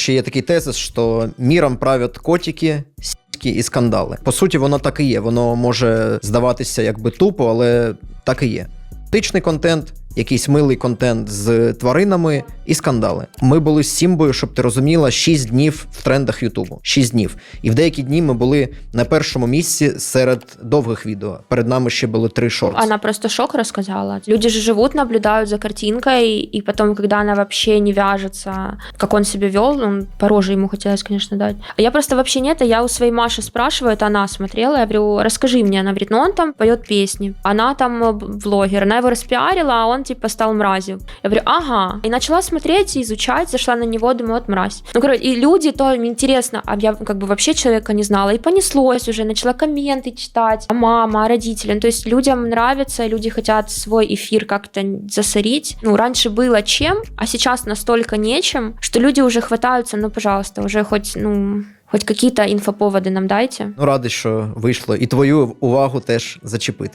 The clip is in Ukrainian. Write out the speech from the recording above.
Ще є такий тезис, що міром правять котики, сіськи і скандали. По суті, воно так і є. Воно може здаватися якби тупо, але так і є. Тичний контент, якийсь милий контент з тваринами і скандали. Ми були з Сімбою, щоб ти розуміла, 6 днів в трендах Ютубу. 6 днів. І в деякі дні ми були на першому місці серед довгих відео. Перед нами ще були три шорти. Она просто шок рассказала. Люди же живут, наблюдают за картинкой, и потом, когда она вообще не вяжется, как он себя вел, он по роже ему хотелось, конечно, дать. А я просто вообще нет, я у своей Маши спрашиваю, это она смотрела, я говорю, расскажи мне. Она говорит, ну он там поет песни, она там э, б- влогер, она его распиарила, а он типа стал мразью. Я говорю, ага. И начала смотреть и изучать, зашла на него, думаю, вот мразь. Ну, короче, и люди, то им интересно, а я как бы вообще человека не знала, и понеслось уже, начала комменты читать, а мама, а родители. Ну, то есть людям нравится, люди хотят свой эфир как-то засорить. Ну, раньше было чем, а сейчас настолько нечем, что люди уже хватаются, ну, пожалуйста, уже хоть, ну, хоть какие-то инфоповоды нам дайте. Ну, радий, що вийшло, і твою увагу теж зачепити.